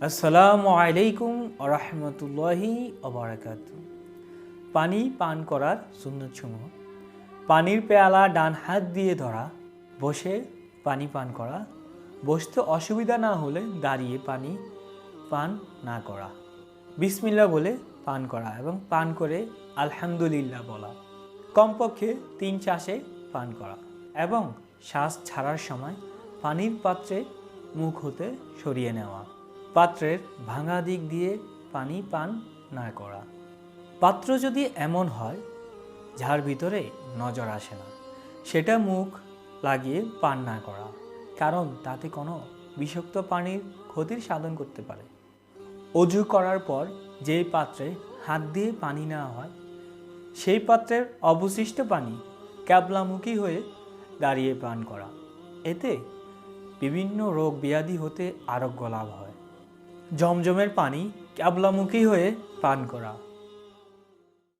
আসসালামু আলাইকুম রহমতুল্লাহি অবরাকাত পানি পান করার সুন্নত সমূহ পানির পেয়ালা ডান হাত দিয়ে ধরা, বসে পানি পান করা, বসতে অসুবিধা না হলে দাঁড়িয়ে পানি পান না করা। বিসমিল্লা বলে পান করা এবং পান করে আলহামদুলিল্লাহ বলা। কমপক্ষে তিন চাষে পান করা এবং শ্বাস ছাড়ার সময় পানির পাত্রে মুখ হতে সরিয়ে নেওয়া। পাত্রের ভাঙা দিক দিয়ে পানি পান না করা। পাত্র যদি এমন হয়, যার ভিতরে নজর আসে না, সেটা মুখ লাগিয়ে পান না করা, কারণ তাতে কোনো বিষাক্ত পানির ক্ষতির সাধন করতে পারে। অজু করার পর যেই পাত্রে হাত দিয়ে পানি নেওয়া হয়, সেই পাত্রের অবশিষ্ট পানি ক্যাবলামুখী হয়ে দাঁড়িয়ে পান করা। এতে বিভিন্ন রোগ ব্যাধি হতে আরোগ্য লাভ হয়। জমজমের পানি ক্যাবলামুখী হয়ে পান করা।